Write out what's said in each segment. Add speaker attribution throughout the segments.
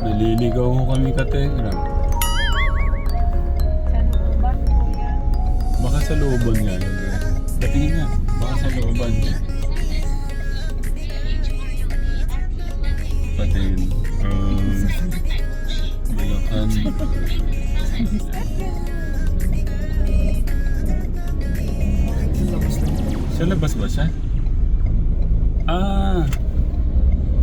Speaker 1: Naliligaw ko kami ka Tegram.
Speaker 2: Sa looban, kuya.
Speaker 1: Baka sa looban nga. yun. Patingin nga. Baka sa looban. Patingin. Um, Bulacan. Sa labas ba siya? Ah.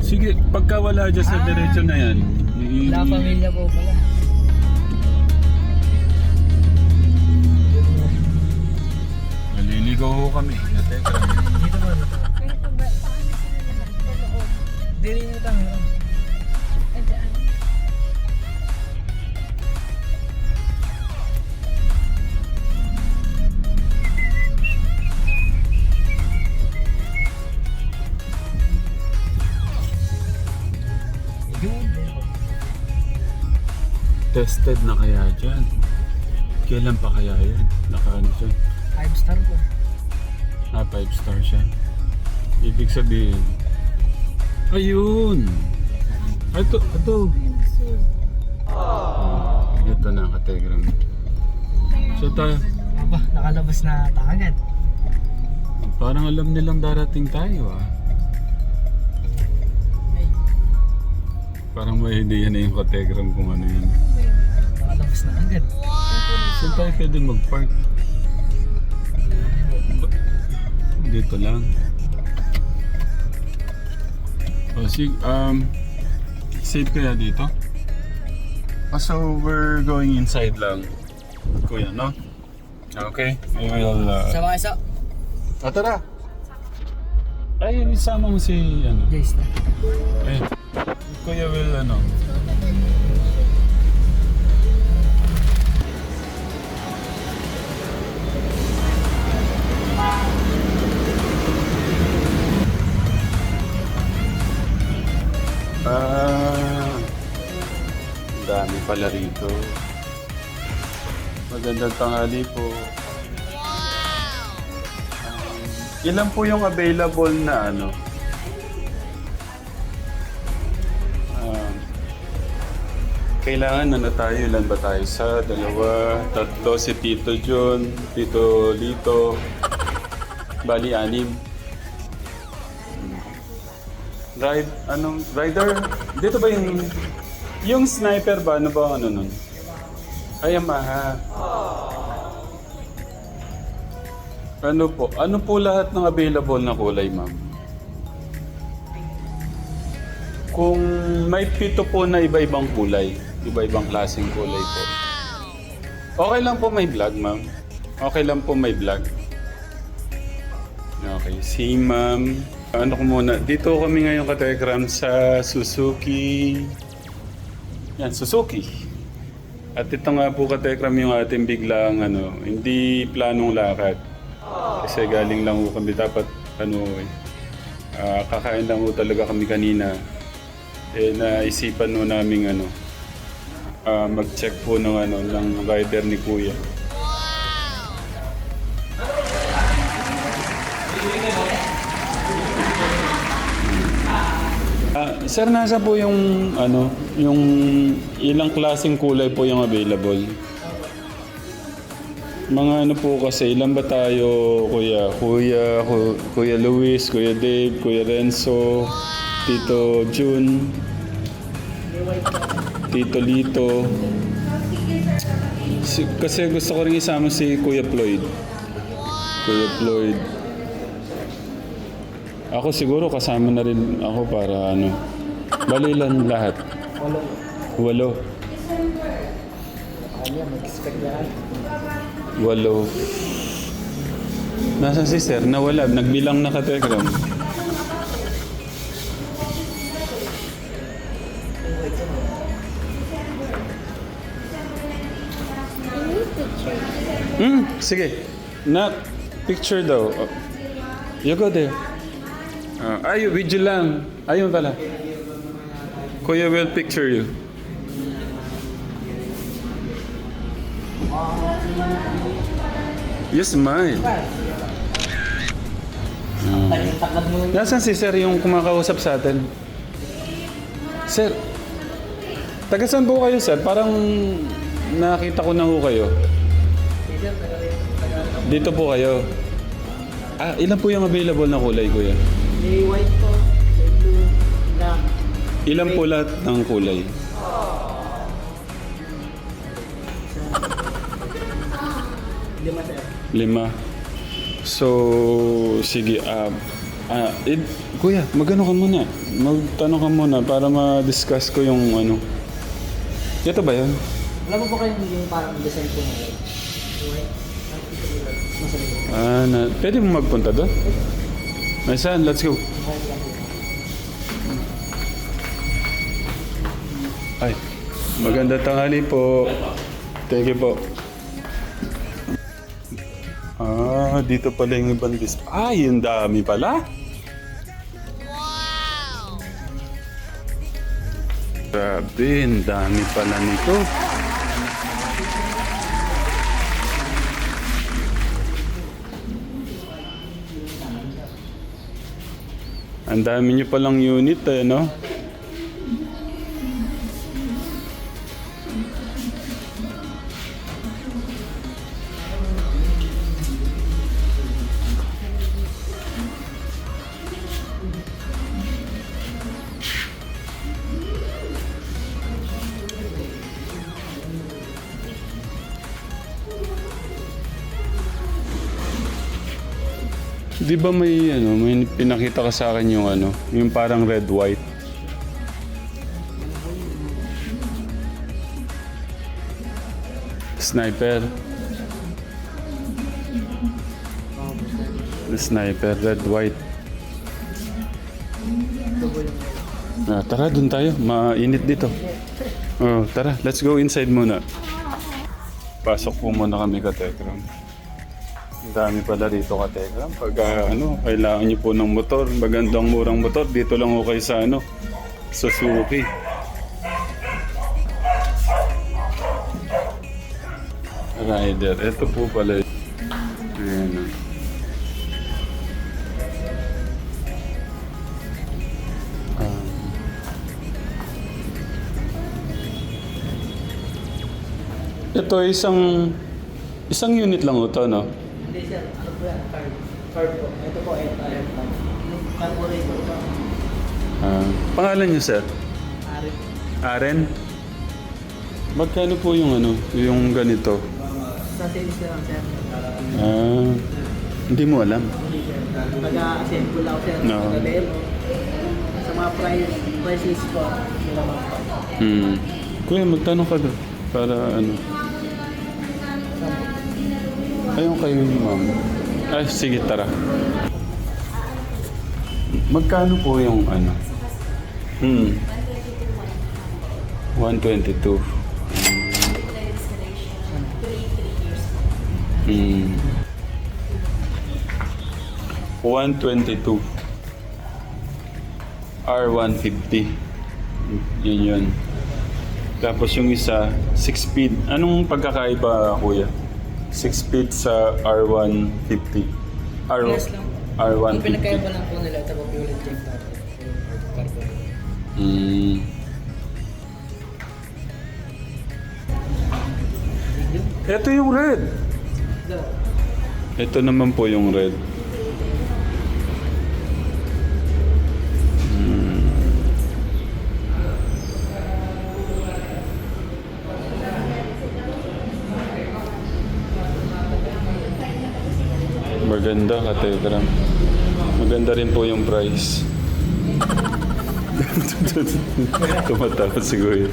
Speaker 1: Sige, pagka wala dyan sa
Speaker 3: Ah.
Speaker 1: diretso na yan.
Speaker 3: La Familia po pala.
Speaker 1: Naliligaw ko kami. Tested na kaya dyan? Kailan pa kaya yan? Nakaano dyan?
Speaker 3: Five star po.
Speaker 1: Ah, 5 star siya. Ibig sabihin, ayun! Ito, ito. Ah, ito na, kategram. So tayo,
Speaker 3: Aba, nakalabas na takagad.
Speaker 1: parang alam nilang darating tayo ah. Parang may idea na yung kategram kung ano yun.
Speaker 3: Nakalabas na agad.
Speaker 1: Saan tayo pwede mag-park? Dito lang. O sig um safe kaya dito? Oh, so we're going inside lang. Kuya, no? Okay. We will uh...
Speaker 3: Sa mga isa.
Speaker 1: Ah, tara! Ay, isama mo si ano.
Speaker 3: Jace na.
Speaker 1: Eh, Kuya will ano. Ah, dami pala rito. Magandang tanghali po. Um, ilan po yung available na ano? Um, kailangan ano tayo, ilan ba tayo? Sa dalawa, tatlo, si Tito John, Tito Lito, bali anim. Ride, anong, rider? Dito ba yung, yung sniper ba? Ano ba ano nun? Ay, Yamaha. Ano po? Ano po lahat ng available na kulay, ma'am? Kung may pito po na iba-ibang kulay, iba-ibang klaseng kulay po. Okay lang po may vlog, ma'am. Okay lang po may vlog. Okay, si ma'am. Ano ko muna, dito kami ngayon katekram sa Suzuki. Yan, Suzuki. At ito nga po katekram yung ating biglang ano, hindi planong lakad. Kasi galing lang po kami dapat ano eh. ah, kakain lang po talaga kami kanina. Eh naisipan no namin ano ah, mag-check po ng ano ng rider ni Kuya. Ah, sir, nasa po yung ano, yung ilang klaseng kulay po yung available? Mga ano po kasi, ilan ba tayo, Kuya? Kuya, Ku- Kuya Luis, Kuya Dave, Kuya Renzo, Tito Jun, Tito Lito. Si, kasi gusto ko rin isama si Kuya Floyd. Kuya Floyd. Ako siguro kasama na rin ako para ano. Bali lang lahat.
Speaker 3: Walo.
Speaker 1: Walo. Walo. Nasaan si sir? Nawala. Nagbilang na ka telegram. Hmm, sige. Na, picture daw. You go there. Ah, ay, video lang. Ayun pala. Kuya will picture you. You smile.
Speaker 3: Mo.
Speaker 1: Nasaan si sir yung kumakausap sa atin? Sir, Taga saan po kayo, sir? Parang nakita ko na ho kayo. Dito po kayo. Ah, ilan po yung available na kulay, kuya?
Speaker 3: May white po. May blue. Black.
Speaker 1: Ilan po lahat ng kulay?
Speaker 3: Lima sir.
Speaker 1: Lima. So, sige. ah ah, eh, kuya, magano ka muna. Magtanong ka muna para ma-discuss ko yung ano. Ito ba yun?
Speaker 3: Wala mo po kayong yung parang design po na white?
Speaker 1: Ah, na, pwede mo magpunta doon? My son, let's go. Ay, maganda tanghali po. Thank you po. Ah, dito pala yung ibang dis... Ay, yung dami pala. Wow! Grabe, ang dami pala nito. Ang dami nyo palang unit eh, no? Di ba may ano, may pinakita ka sa akin yung ano, yung parang red white. Sniper. Sniper, red white. Ah, tara, dun tayo. Mainit dito. Oh, tara, let's go inside muna. Pasok po muna kami ka Tekram. Ang dami pala dito ka Tekram. Pag ah, ano, kailangan niyo po ng motor, magandang murang motor, dito lang ho kayo sa ano, Suzuki. Rider, ito po pala. Ayan. Um, ito isang isang unit lang ito, no?
Speaker 3: Hindi sir, ano po yan? Card. Card po. Ito po, ito, ito. Yung carburetor po.
Speaker 1: Ah, pangalan niyo, sir?
Speaker 3: Arif.
Speaker 1: Aren? Magkano po yung ano, yung ganito?
Speaker 3: Sa na lang sir.
Speaker 1: Ah, hindi mo alam.
Speaker 3: Taga-assemble ako sir.
Speaker 1: No.
Speaker 3: Taga-demo. Sa mga price, price list ko, sila mga pa.
Speaker 1: Hmm. Kuya, magtanong ka doon. Para ano. Ayun kayo ma'am. Ay, sige, tara. Magkano po yung ano? Hmm. 122. Hmm. 122. R150. Yun yun. Tapos yung isa, 6 speed. Anong pagkakaiba, kuya? 6 speed sa R150. R
Speaker 3: Yes lang. Yung
Speaker 1: R150.
Speaker 3: pinagkaiba lang po nila, ito po fuel injector. Carbon.
Speaker 1: Mm. Ito yung red.
Speaker 3: Ito
Speaker 1: naman po yung red. Maganda ka, Telegram. Maganda rin po yung price. Tumatawa si Kuya.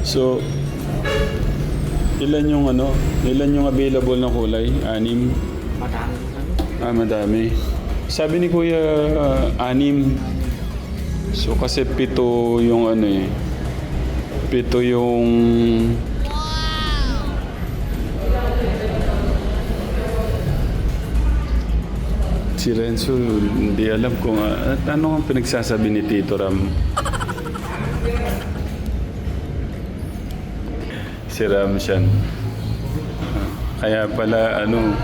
Speaker 1: So, ilan yung ano, ilan yung available na kulay? Anim?
Speaker 3: Ano?
Speaker 1: Ah, madami. Sabi ni Kuya, ah, anim. So, kasi pito yung ano eh. Pito yung... Si Renzo, hindi alam kung ah, at ano ang pinagsasabi ni Tito Ram. si Ram siyan. Ah, Kaya pala ano,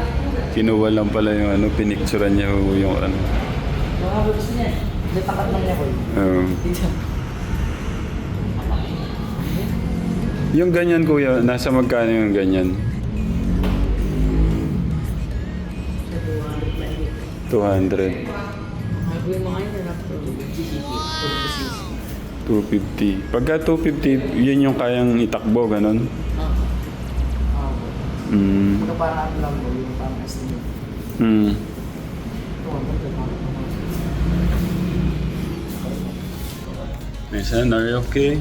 Speaker 1: kinuha lang pala yung ano, pinicturean niya yung ano.
Speaker 3: Nakakabis niya eh. Hindi takat lang niya ko.
Speaker 1: Oo. Yung ganyan kuya, nasa magkano yung ganyan?
Speaker 3: 200.
Speaker 1: 250. Pagka 250, yun yung kayang itakbo, ganun? Mm.
Speaker 3: Ito parang ano lang yung parang estimate.
Speaker 1: Mm.
Speaker 3: Miss
Speaker 1: Anne, are you okay?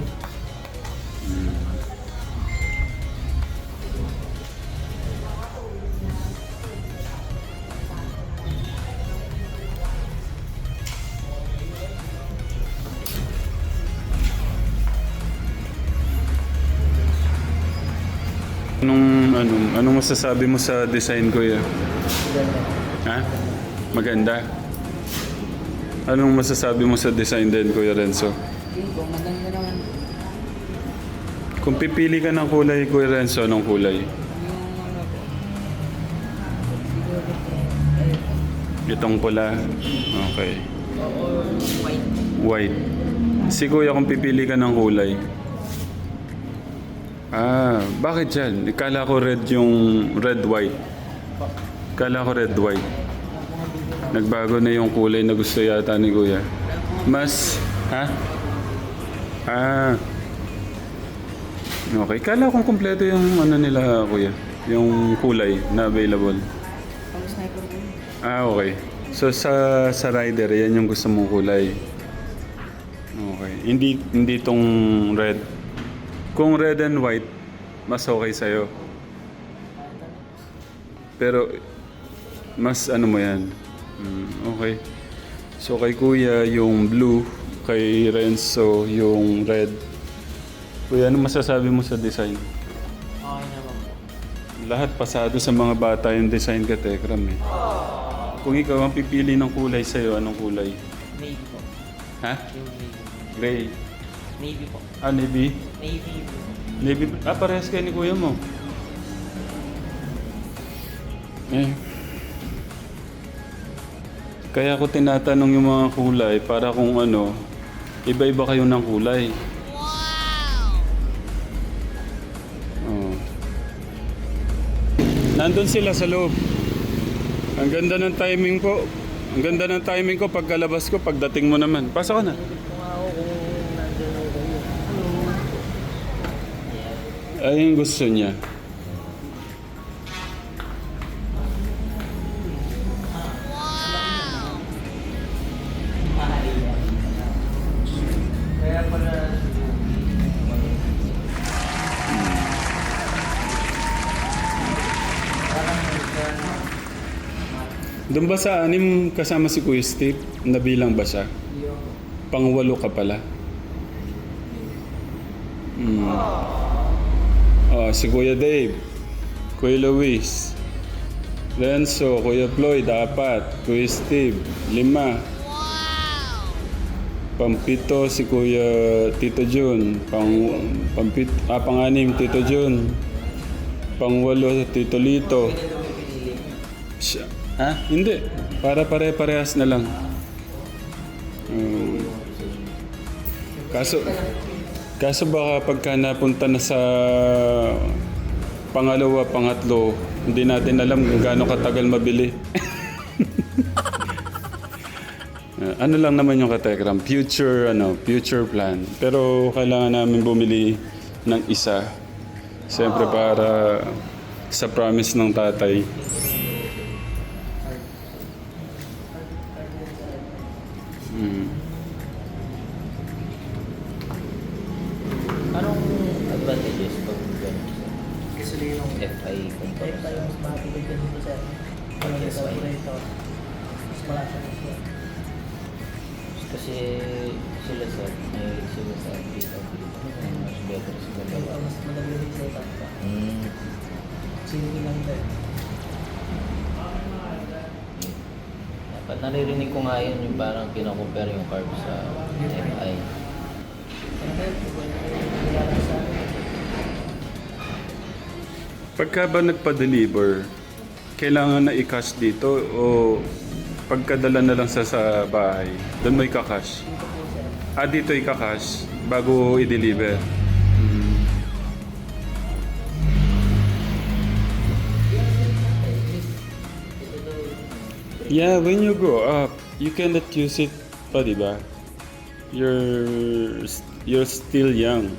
Speaker 1: Anong, anong, masasabi mo sa design ko?
Speaker 3: Ganda.
Speaker 1: Ha? Maganda? Anong masasabi mo sa design din, Kuya Renzo?
Speaker 3: Yun maganda naman.
Speaker 1: Kung pipili ka ng kulay, Kuya Renzo, anong kulay?
Speaker 3: Ano.
Speaker 1: Itong pula? Okay.
Speaker 3: White.
Speaker 1: White. Si Kuya, kung pipili ka ng kulay. Ah, bakit dyan? Ikala ko red yung red-white. Kala ko red-white. Nagbago na yung kulay na gusto yata ni Kuya. Mas, ha? Ah. Okay, kala kong kumpleto yung ano nila, Kuya. Yung kulay na available. Ah, okay. So sa sa rider, yan yung gusto mong kulay. Okay. Hindi hindi tong red. Kung red and white, mas okay sa'yo. Pero mas ano mo yan. Mm, okay. So kay Kuya yung blue, kay Renzo yung red. Kuya, ano masasabi mo sa design?
Speaker 3: Okay naman po.
Speaker 1: Lahat pasado sa mga bata yung design ka, Tekram eh. Kung ikaw ang pipili ng kulay sa'yo, anong kulay?
Speaker 3: Navy po.
Speaker 1: Ha?
Speaker 3: Yung navy.
Speaker 1: Gray.
Speaker 3: Navy po.
Speaker 1: Ah, navy?
Speaker 3: Navy po.
Speaker 1: Navy. Ah, parehas kayo ni kuya mo. Eh. Kaya ko tinatanong yung mga kulay para kung ano, iba-iba kayo ng kulay. Wow! Nandun sila sa loob. Ang ganda ng timing ko. Ang ganda ng timing ko pagkalabas ko, pagdating mo naman. Pasok ka na.
Speaker 3: Kung ako kung nandun ako kayo.
Speaker 1: Ay, yung gusto niya. Doon ba sa anim kasama si Kuya Steve? Nabilang ba siya? Pangwalo ka pala. Hmm. Oh, si Kuya Dave. Kuya Luis. Renzo, Kuya Floyd, apat. Kuya Steve, lima. Pampito si Kuya Tito Jun. Pang, pampit, ah, panganim, Tito Jun. Pangwalo, Tito Lito. Siya. Ha? Hindi. Para pare-parehas na lang. Um, kaso, kaso baka pagka napunta na sa pangalawa, pangatlo, hindi natin alam kung gaano katagal mabili. Uh, ano lang naman yung katekram, future, ano, future plan. Pero kailangan namin bumili ng isa. Siyempre para sa promise ng tatay.
Speaker 4: Naririnig ko nga yun yung parang kinakompare yung carb sa
Speaker 3: akin.
Speaker 1: Pagka ba nagpa-deliver, kailangan na i-cash dito o Pagkadala na lang sa sa bahay, doon mo
Speaker 3: sir.
Speaker 1: Ah, dito ikakash bago i-deliver. Yeah, when you grow up, you cannot use it pa, di ba? You're, you're still young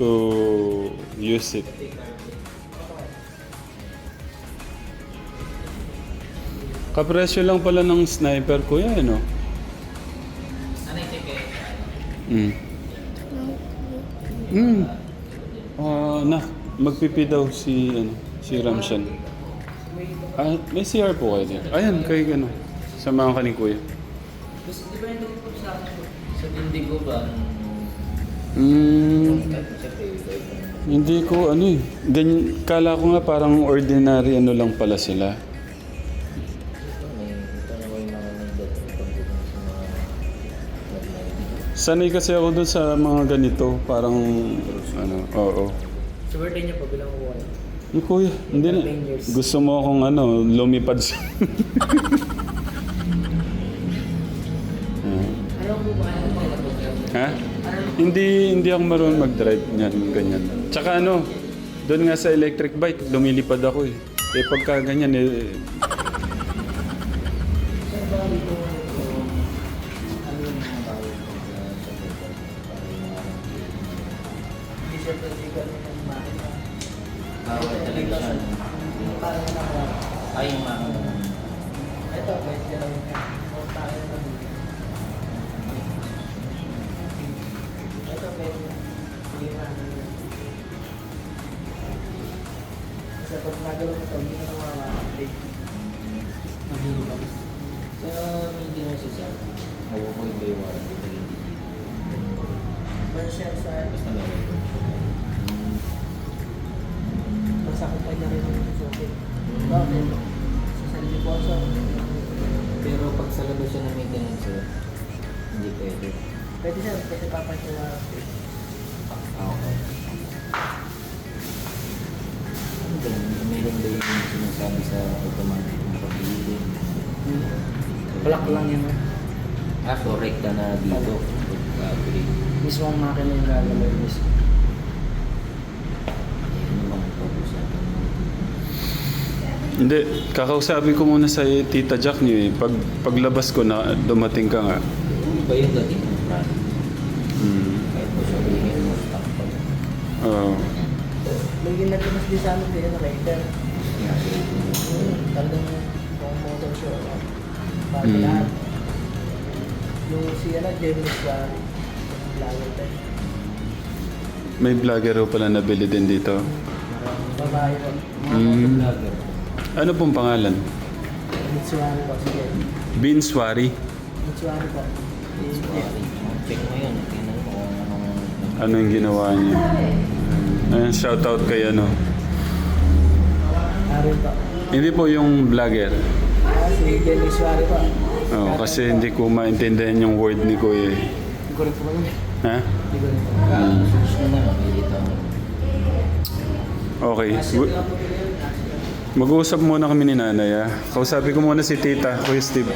Speaker 1: to use it. Kapresyo lang pala ng sniper ko yan, no?
Speaker 4: Ano ticket?
Speaker 1: Mm. Mm. Ah, na, magpipi daw si, ano, si Ramshan. Ah, may CR po kayo dito. Ayan, kay ano, samahan ka ni Kuya.
Speaker 3: Ba yung po sa akin po?
Speaker 4: Sa Indigo ba?
Speaker 1: Mm, hindi ko ano eh. Ganyan, kala ko nga parang ordinary ano lang pala sila.
Speaker 4: Mga sa mga.
Speaker 1: Sanay kasi ako dun sa mga ganito, parang ano, oo.
Speaker 3: Sa birthday niya po, bilang kayo.
Speaker 1: Yung kuya, hindi na. Gusto mo akong ano, lumipad sa... Ha? Hindi hindi ako marunong mag-drive niyan, ganyan. Tsaka ano, doon nga sa electric bike, lumilipad ako eh. Eh pagka ganyan eh,
Speaker 3: Sir, ba Parang nakawa.
Speaker 4: Ay, yung mga
Speaker 3: Ito, ka yung tayo na Ito, na. Kasi pag nagalaw mo ito, hindi ka na makaka-update. Maghihilap.
Speaker 4: Sa maintenance siya, mabubuhay ba yung warranty hindi dito?
Speaker 3: Meron siya sa
Speaker 4: Basta meron.
Speaker 3: Masakit niya rin yung suki. Bakit? Sa sarili po siya.
Speaker 4: Pero pag sa labas siya ng maintenance, sir, hindi pwede.
Speaker 3: Pwede siya, kasi papa siya na
Speaker 4: Ah, okay. Yun? Meron ba yung sinasabi sa automatic ng pag-ibig?
Speaker 3: Black lang yun.
Speaker 4: Ah, so recta na dito.
Speaker 3: Mismo ang makina yung gagalaw mismo.
Speaker 4: Yan yung mga pag-usapan.
Speaker 1: Hindi. Kakausapin ko muna sa Tita Jack niyo eh. Pag, paglabas ko na dumating ka nga.
Speaker 4: Iba yung dating ng brand.
Speaker 1: Hmm.
Speaker 4: Kahit po sabihin mo, stock pa.
Speaker 1: Oo.
Speaker 3: May ginagamas din sa amin din yung rider.
Speaker 4: Mo.
Speaker 3: Hmm, talagang pang motor show. Bago
Speaker 1: Mm.
Speaker 3: lahat. Yung si ano, Gemini ba? Lago tayo.
Speaker 1: May vlogger ho pala nabili din dito.
Speaker 3: Babae po.
Speaker 4: Mga
Speaker 1: Mm.
Speaker 4: vlogger.
Speaker 1: Ano pong pangalan?
Speaker 3: Mitsuhari po. Sige.
Speaker 1: Binswari.
Speaker 3: Mitsuhari po.
Speaker 4: Check mo yun. Tingnan mo kung anong...
Speaker 1: Ano yung ginawa niya? Ayan, shoutout kay ano.
Speaker 3: Arin po.
Speaker 1: Hindi po yung vlogger.
Speaker 3: Ah, si po.
Speaker 1: Oh, kasi hindi ko maintindihan yung word ni Kuya. eh.
Speaker 3: Hindi ko rin po.
Speaker 1: Ha?
Speaker 3: Hindi ko rin po.
Speaker 1: Hmm.
Speaker 4: Na.
Speaker 1: Okay.
Speaker 3: Kasi
Speaker 1: Gu-
Speaker 3: lang po pinili.
Speaker 1: Mag-uusap muna kami ni nanay ah. Kausapin ko muna si tita, Kuya Steve.